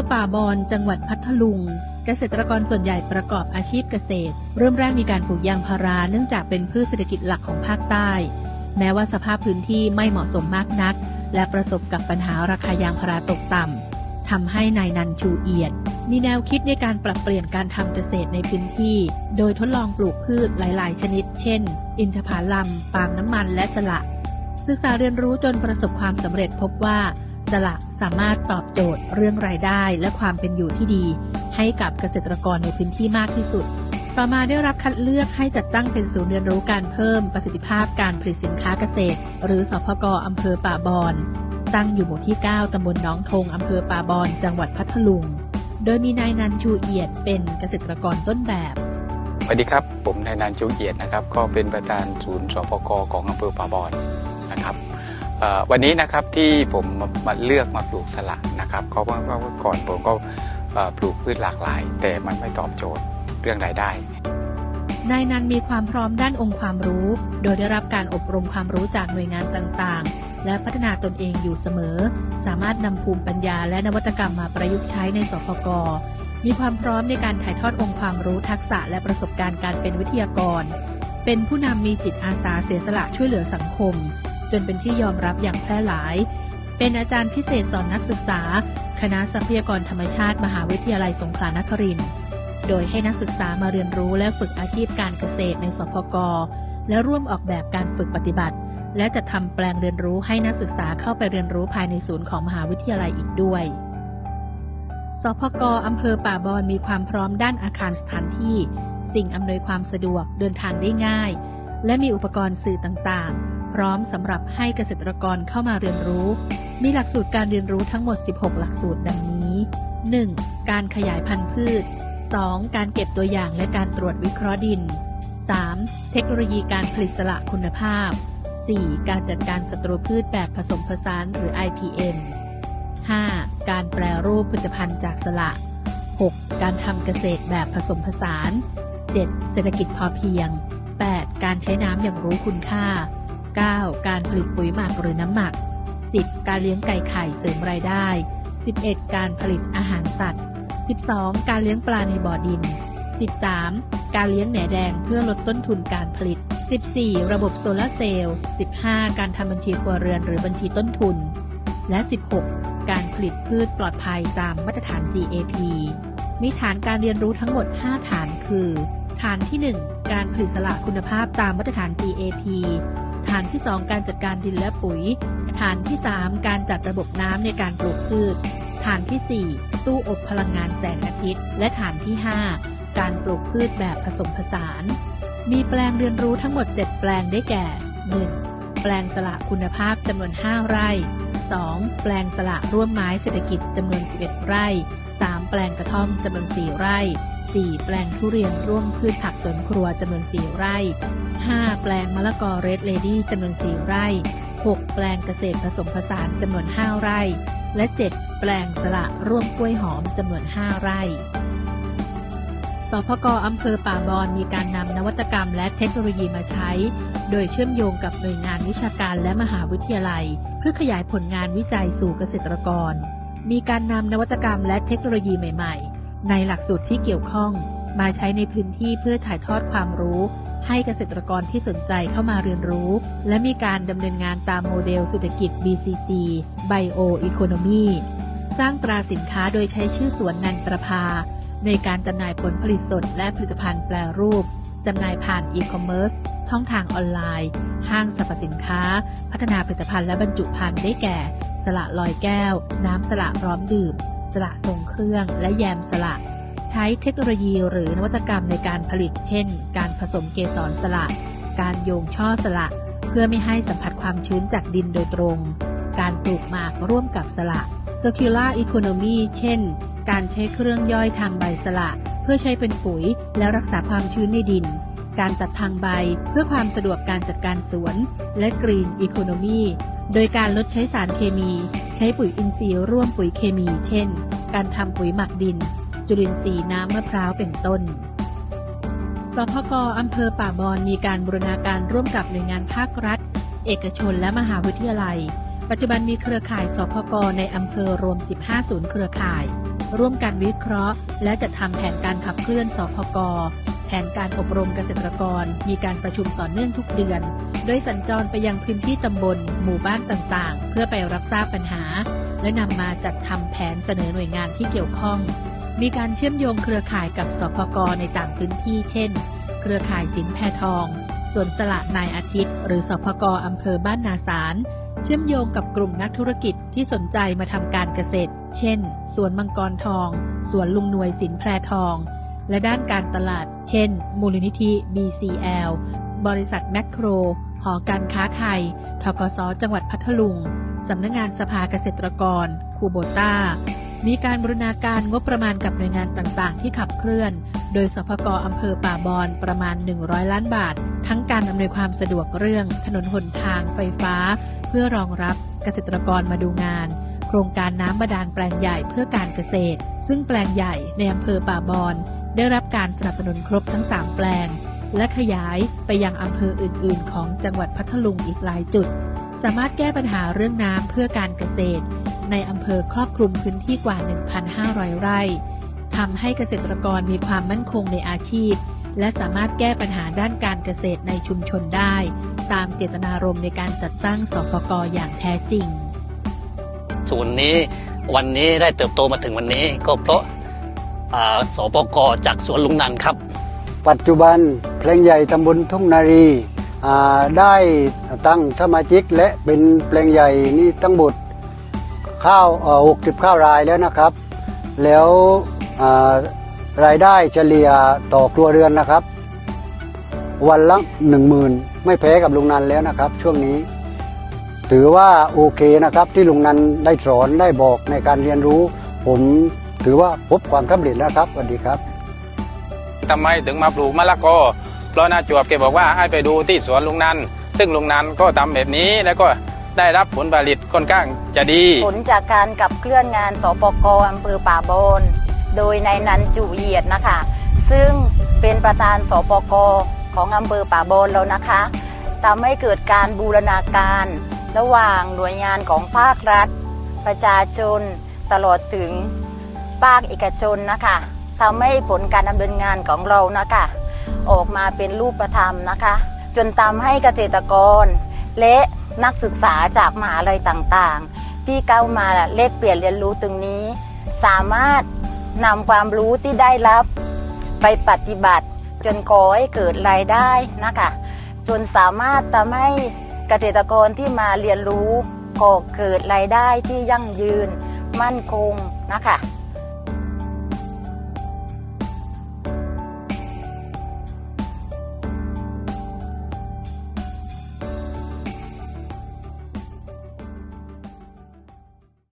อป่าบอนจังหวัดพัทลุง เกษตรกรส่วนใหญ่ประกอบอาชีพเกษตร เริ่มแรกมีการปลูกยางพาราเนื่องจากเป็นพืชเศรษฐกิจหลักของภาคใต้ แม้ว่าสภาพพื้นที่ไม่เหมาะสมมากนัก และประสบกับปัญหาราคายางพาราตกต่ำทำให้นายนันชูเอียด มีแนวคิดในการปรับเปลี่ยนการทำเกษตรในพื้นที่ โดยทดลองปลูกพืชหลาย ๆ ชนิด เช่น อินทผลัมปาล์มน้ำมันและสละ ศึกษาเรียนรู้จนประสบความสำเร็จพบว่า สละสามารถตอบโจทย์เรื่องรายได้และความเป็นอยู่ที่ดี ให้กับเกษตรกรในพื้นที่มากที่สุด ต่อมาได้รับคัดเลือกให้จัดตั้งเป็นศูนย์เรียนรู้การเพิ่มประสิทธิภาพการผลิตสินค้าเกษตร หรือสพกอำเภอป่าบอนตั้งอยู่หมู่ที่ 9ตำบลหนองทงอำเภอป่าบอนจังหวัดพัทลุง โดยมีนายนันชูเอียดเป็นเกษตรกรต้นแบบสวัสดีครับ ผมนายนันชูเอียดนะครับ ก็เป็นประธานศูนย์สพกของอำเภอป่าบอนนะครับ วันนี้นะครับที่ผมมาเลือกมาปลูกสละนะครับเพราะว่าก่อนผมก็ปลูกพืชหลากหลาย แต่มันไม่ตอบโจทย์เรื่องรายได้นายนันมีความพร้อมด้านองค์ความรู้ โดยได้รับการอบรมความรู้จากหน่วยงานต่างๆ และพัฒนาตนเองอยู่เสมอ สามารถนำภูมิปัญญาและนวัตกรรมมาประยุกต์ใช้ในสพกมีความพร้อมในการถ่ายทอดองค์ความรู้ทักษะและประสบการณ์การเป็นวิทยากร เป็นผู้นำมีจิตอาสาเสียสละช่วยเหลือสังคม จนเป็นที่ยอมรับอย่างแพร่หลาย เป็นอาจารย์พิเศษสอนนักศึกษา คณะทรัพยากรธรรมชาติ มหาวิทยาลัยสงขลานครินทร์โดยให้นักศึกษามาเรียนรู้และฝึกอาชีพการเกษตรในสพกและร่วมออกแบบการฝึกปฏิบัติ และจะทำแปลงเรียนรู้ให้นักศึกษาเข้าไปเรียนรู้ภายในศูนย์ของมหาวิทยาลัยอีกด้วยสพกอำเภอป่าบอนมีความพร้อมด้านอาคารสถานที่ สิ่งอำนวยความสะดวกเดินทางได้ง่าย และมีอุปกรณ์สื่อต่างๆ พร้อมสำหรับให้เกษตรกรเข้ามาเรียนรู้ มีหลักสูตรการเรียนรู้ทั้งหมด 16 หลักสูตรดังนี้ 1. การขยายพันธุ์พืช 2. การเก็บตัวอย่างและการตรวจวิเคราะห์ดิน 3. เทคโนโลยีการผลิตสละคุณภาพ 4. การจัดการศัตรูพืชแบบผสมผสานหรือ IPM 5. การแปรรูปผลิตภัณฑ์จากสละ 6. การทำเกษตรแบบผสมผสาน 7. เศรษฐกิจพอเพียง 8. การใช้น้ำอย่างรู้คุณค่า 9. การผลิตปุ๋ยหมักหรือน้ำหมัก 10. การเลี้ยงไก่ไข่เสริมรายได้ 11. การผลิตอาหารสัตว์ 12. การเลี้ยงปลาในบ่อดิน 13. การเลี้ยงแหนแดงเพื่อลดต้นทุนการผลิต 14. ระบบโซลาเซลล์ 15. การทำบัญชีครัวเรือนหรือบัญชีต้นทุน และ 16. การผลิตพืชปลอดภัยตามมาตรฐาน GAP มีฐานการเรียนรู้ทั้งหมด 5 ฐานคือ ฐานที่ 1 การผลิตสละคุณภาพตามมาตรฐาน GAP ฐานที่ 2 การจัดการดินและปุ๋ย ฐานที่ 3 การจัดระบบน้ำในการปลูกพืช ฐานที่ 4 ตู้อบพลังงานแสงอาทิตย์ และฐานที่ 5 การปลูกพืชแบบผสมผสาน มีแปลงเรียนรู้ทั้งหมด 7 แปลงได้แก่ 1. แปลงสละคุณภาพจำนวน 5 ไร่ 2. แปลงสละร่วมไม้เศรษฐกิจจำนวน 11 ไร่ 3. แปลงกระท่อมจำนวน 4 ไร่ 4. แปลงทุเรียนร่วมพืชผักสวนครัวจำนวน 4 ไร่ 5. แปลงมะละกอเรดเลดี้จำนวน 4 ไร่ 6. แปลงเกษตรผสมผสานจำนวน 5 ไร่ และ 7. แปลงสละร่วมกล้วยหอมจำนวน 5 ไร่สพกอำเภอป่าบอนมีการนำนวัตกรรมและเทคโนโลยีมาใช้ โดยเชื่อมโยงกับหน่วยงานวิชาการและมหาวิทยาลัย เพื่อขยายผลงานวิจัยสู่เกษตรกร มีการนำนวัตกรรมและเทคโนโลยีใหม่ ๆ ในหลักสูตรที่เกี่ยวข้องมาใช้ในพื้นที่เพื่อถ่ายทอดความรู้ ให้เกษตรกรที่สนใจเข้ามาเรียนรู้ และมีการดำเนินงานตามโมเดลเศรษฐกิจ BCG Bio Economy สร้างตราสินค้าโดยใช้ชื่อสวนนันประภา ในการจำหน่ายผลผลิตสดและผลิตภัณฑ์แปรรูปจำหน่ายผ่านอีคอมเมิร์ซช่องทางออนไลน์ ห้างสรรพสินค้า พัฒนาผลิตภัณฑ์และบรรจุภัณฑ์ได้แก่ สละลอยแก้ว น้ำสละพร้อมดื่ม สละทรงเครื่องและแยมสละ ใช้เทคโนโลยีหรือนวัตกรรมในการผลิต เช่น การผสมเกสรสละ การโยงช่อสละ เพื่อไม่ให้สัมผัสความชื้นจากดินโดยตรง การปลูกหมากร่วมกับสละ Circular Economy เช่น การใช้เครื่องย่อยทางใบสละ เพื่อใช้เป็นปุ๋ยและรักษาความชื้นในดิน การตัดทางใบเพื่อความสะดวกการจัดการสวน และ Green Economy โดยการลดใช้สารเคมี ช้ปุ๋ยอินทรีย์ร่วมปุ๋ยเคมี เช่น การทำปุ๋ยหมักดิน จุลินทรีย์น้ำมะพร้าวเป็นต้น สพกอำเภอป่าบอนมีการบูรณาการร่วมกับหน่วยงานภาครัฐ เอกชนและมหาวิทยาลัย ปัจจุบันมีเครือข่ายสพกในอำเภอรวม 15 ศูนย์เครือข่าย ร่วมกันวิเคราะห์ และจัดทำแผนการขับเคลื่อนสพก แผนการอบรมเกษตรกร มีการประชุมต่อเนื่องทุกเดือน โดยสัญจรไปยังพื้นที่ตำบล หมู่บ้านต่างๆ เพื่อไปรับทราบปัญหา และนำมาจัดทำแผนเสนอหน่วยงานที่เกี่ยวข้อง มีการเชื่อมโยงเครือข่ายกับสพกในต่างพื้นที่ เช่น เครือข่ายสินแพทอง ส่วนสละนายอาทิตย์ หรือสพกอำเภอบ้านนาสารเชื่อมโยงกับกลุ่มนักธุรกิจที่สนใจมาทำการเกษตร เช่น สวนมังกรทอง สวนลุงหน่วยสินแพรทอง และด้านการตลาด เช่น มูลนิธิ BCL บริษัทแมคโคร หอการค้าไทย ทกส จังหวัดพัทลุง สำนักงงานสภาเกษตรกร คูโบต้า มีการบรณาการงบประมาณกับหน่วยงานต่างๆ ที่ขับเคลื่อน โดยสพกอำเภอป่าบอนประมาณ 100 ล้านบาท ทั้งการอำนวยความสะดวกเรื่อง ถนนหนทาง ไฟฟ้า เพื่อรองรับเกษตรกรมาดูงาน โครงการน้ำบาดาลแปลงใหญ่เพื่อการเกษตร ซึ่งแปลงใหญ่ในอำเภอป่าบอน ได้รับการสนับสนุนครบทั้ง 3 แปลง และขยายไปยังอำเภออื่น ๆ ของจังหวัดพัทลุงอีกหลายจุด สามารถแก้ปัญหาเรื่องน้ำเพื่อการเกษตร ในอำเภอครอบคลุมพื้นที่กว่า 1,500 ไร่ทำให้เกษตรกรมีความมั่นคงในอาชีพ และสามารถแก้ปัญหาด้านการเกษตรในชุมชนได้ ตามเจตนารมณ์ในการจัดตั้งสปกอย่างแท้จริง ศูนย์นี้วันนี้ได้เติบโตมาถึงวันนี้ก็เพราะ สปกจากสวนลุงนันครับ ปัจจุบันเพลงใหญ่ตำบลทุ่งนารีได้ตั้งสมาชิกและเป็นเพลงใหญ่นี่ทั้งหมดข้าวหกสิบข้าวรายแล้วนะครับ แล้วรายได้เฉลี่ยต่อครัวเรือนนะครับ วันละหนึ่งหมื่นไม่แพ้กับลุงนันแล้วนะครับ ช่วงนี้ ถือว่าโอเคนะครับที่ลุงนันได้สอนได้บอกในการเรียนรู้ ผม ถือว่าพบความสำเร็จแล้วครับสวัสดีครับทำไมถึงมาปลูกมะละกอเพราะนาจวบแกบอกว่าให้ไปดูที่สวนลุงนันซึ่งลุงนันก็ทำแบบนี้แล้วก็ได้รับผลผลิตค่อนข้างจะดี ผลจากการขับเคลื่อนงานสปกอำเภอป่าบอนโดยในายนันจุเหยียดนะคะ ซึ่งเป็นประธานสปกของอำเภอป่าบอนแล้วนะคะทำให้เกิดการบูรณาการ ระหว่างหน่วยงานของภาครัฐ ประชาชนตลอดถึง ภาคเอกชนนะคะทำให้ผลการดำเนินงานของเรานะคะ ออกมาเป็นรูปธรรมนะคะ จนทำให้เกษตรกร และนักศึกษาจากมหาลัยต่างๆ ที่เข้ามาแลกเปลี่ยนเรียนรู้ตรงนี้ สามารถนำความรู้ที่ได้รับ ไปปฏิบัติ จนก่อให้เกิดรายได้นะคะ จนสามารถทำให้เกษตรกรที่มาเรียนรู้ก่อเกิดรายได้ที่ยั่งยืน มั่นคงนะคะ